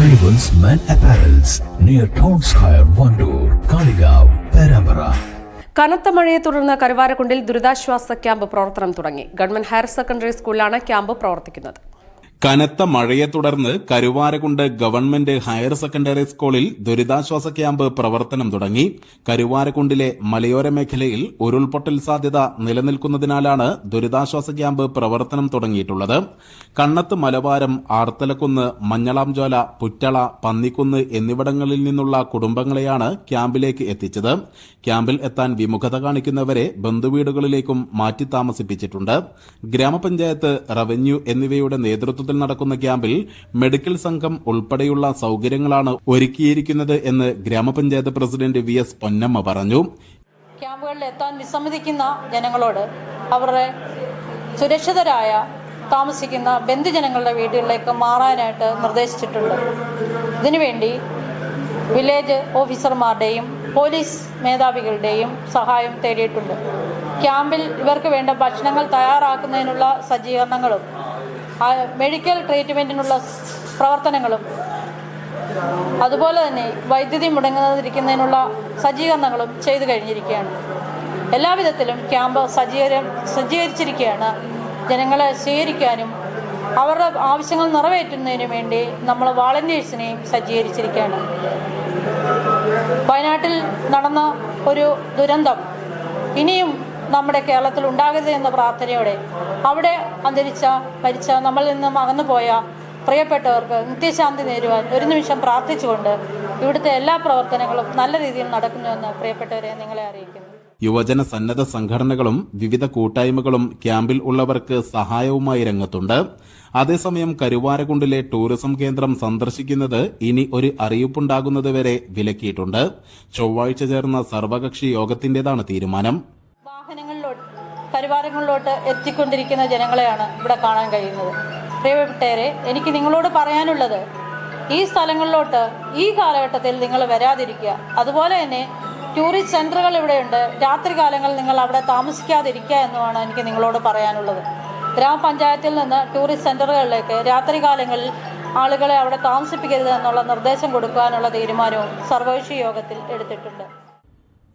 Arrivals Men Apparels near Town Square, Wandoor Kaligav, Perambara. കനത്ത മഴയെ തുടർന്ന് കരുവാരക്കുണ്ടിൽ ദുരിതാശ്വാസ ക്യാമ്പ് പ്രവർത്തനം തുടങ്ങി ഗവൺമെന്റ് ഹയർ സെക്കൻഡറി സ്കൂളിലാണ് ക്യാമ്പ് പ്രവർത്തിക്കുന്നത് കനത്ത മഴയെ തുടർന്ന് കരുവാരകുണ്ട് ഗവൺമെന്റ് ഹയർ സെക്കൻഡറി സ്കൂളിൽ ദുരിതാശ്വാസ ക്യാമ്പ് പ്രവർത്തനം തുടങ്ങി. കരുവാരകുണ്ടിലെ മലയോര മേഖലയിൽ ഉരുൾപൊട്ടൽ സാധ്യത നിലനിൽക്കുന്നതിനാലാണ് ദുരിതാശ്വാസ ക്യാമ്പ് പ്രവർത്തനം തുടങ്ങിയിട്ടുള്ളത്. കണ്ണത്ത് മലവാരം ആർത്തലക്കുന്ന് മഞ്ഞളാംചോല പുറ്റള പന്നിക്കുന്ന് എന്നിവിടങ്ങളിൽ നിന്നുള്ള കുടുംബങ്ങളെയാണ് ക്യാമ്പിലേക്ക് എത്തിച്ചത്. ക്യാമ്പിൽ എത്താൻ വിമുഖത കാണിക്കുന്നവരെ ബന്ധുവീടുകളിലേക്കും മാറ്റി താമസിപ്പിച്ചിട്ടുണ്ട്. ഗ്രാമപഞ്ചായത്ത് റവന്യൂ എന്നിവയുടെ നേതൃത്വത്തിൽ നടക്കുന്ന ക്യാമ്പിൽ മെഡിക്കൽ സംഘം ഉൾപ്പെടെയുള്ള സൌകര്യങ്ങളാണ് ഒരുക്കിയിരിക്കുന്നത് എന്ന് ഗ്രാമപഞ്ചായത്ത് പ്രസിഡന്റ് വി എസ് പൊന്നമ്മ പറഞ്ഞു. ക്യാമ്പുകളിൽ എത്താൻ വിസമ്മതിക്കുന്ന ജനങ്ങളോട് അവരുടെ സുരക്ഷിതരായ താമസിക്കുന്ന ബന്ധുജനങ്ങളുടെ വീടുകളിലേക്ക് മാറാനായിട്ട് നിർദ്ദേശിച്ചിട്ടുണ്ട്. ഇതിനുവേണ്ടി വില്ലേജ് ഓഫീസർമാരുടെയും പോലീസ് മേധാവികളുടെയും സഹായം തേടിയിട്ടുണ്ട്. ക്യാമ്പിൽ ഇവർക്ക് വേണ്ട ഭക്ഷണങ്ങൾ തയ്യാറാക്കുന്നതിനുള്ള സജ്ജീകരണങ്ങളും മെഡിക്കൽ ട്രീറ്റ്മെന്റിനുള്ള പ്രവർത്തനങ്ങളും അതുപോലെ തന്നെ വൈദ്യുതി മുടങ്ങാതിരിക്കുന്നതിനുള്ള സജ്ജീകരണങ്ങളും ചെയ്തു കഴിഞ്ഞിരിക്കുകയാണ്. എല്ലാവിധത്തിലും ക്യാമ്പ് സജ്ജീകര സജ്ജീകരിച്ചിരിക്കുകയാണ്. ജനങ്ങളെ സ്വീകരിക്കാനും അവരുടെ ആവശ്യങ്ങൾ നിറവേറ്റുന്നതിനു വേണ്ടി നമ്മൾ വാളണ്ടിയേഴ്സിനെയും സജ്ജീകരിച്ചിരിക്കുകയാണ്. വയനാട്ടിൽ നടന്ന ഒരു ദുരന്തം. ഇനിയും നമ്മുടെ കേരളത്തിൽ ഉണ്ടാകരുത് എന്ന പ്രാർത്ഥനയോടെ അവിടെ അന്തരിച്ച മരിച്ച നമ്മളിൽ നിന്നും അകന്നുപോയ പ്രിയപ്പെട്ടവർക്ക് നിത്യശാന്തി നേരുവാൻ ഒരു നിമിഷം പ്രാർത്ഥിച്ചുകൊണ്ട് ഇവിടുത്തെ എല്ലാ പ്രവർത്തനങ്ങളും നല്ല രീതിയിൽ നടക്കുന്നുവെന്ന് പ്രിയപ്പെട്ടവരെ നിങ്ങളെ അറിയിക്കുന്നു. യുവജന സന്നദ്ധ സംഘടനകളും വിവിധ കൂട്ടായ്മകളും ക്യാമ്പിൽ ഉള്ളവർക്ക് സഹായവുമായി രംഗത്തുണ്ട്. അതേസമയം കരുവാരകുണ്ടിലെ ടൂറിസം കേന്ദ്രം സന്ദർശിക്കുന്നത് ഇനി ഒരു അറിയിപ്പുണ്ടാകുന്നതുവരെ വിലക്കിയിട്ടുണ്ട്. ചൊവ്വാഴ്ച ചേർന്ന സർവകക്ഷി യോഗത്തിന്റേതാണ് തീരുമാനം. പരിവാരങ്ങളിലോട്ട് എത്തിക്കൊണ്ടിരിക്കുന്ന ജനങ്ങളെയാണ് ഇവിടെ കാണാൻ കഴിയുന്നത്. പ്രിയപ്പെട്ടേരെ എനിക്ക് നിങ്ങളോട് പറയാനുള്ളത് ഈ സ്ഥലങ്ങളിലോട്ട് ഈ കാലഘട്ടത്തിൽ നിങ്ങൾ വരാതിരിക്കുക. അതുപോലെ തന്നെ ടൂറിസ്റ്റ് സെന്ററുകൾ ഇവിടെയുണ്ട്. രാത്രികാലങ്ങളിൽ നിങ്ങൾ അവിടെ താമസിക്കാതിരിക്കുക എന്നുമാണ് എനിക്ക് നിങ്ങളോട് പറയാനുള്ളത്. ഗ്രാമപഞ്ചായത്തിൽ നിന്ന് ടൂറിസ്റ്റ് സെന്ററുകളിലേക്ക് രാത്രികാലങ്ങളിൽ ആളുകളെ അവിടെ താമസിപ്പിക്കരുത് എന്നുള്ള നിർദ്ദേശം കൊടുക്കാനുള്ള തീരുമാനവും സർവകക്ഷി യോഗത്തിൽ എടുത്തിട്ടുണ്ട്.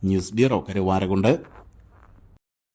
News bureau Karuvarakundu.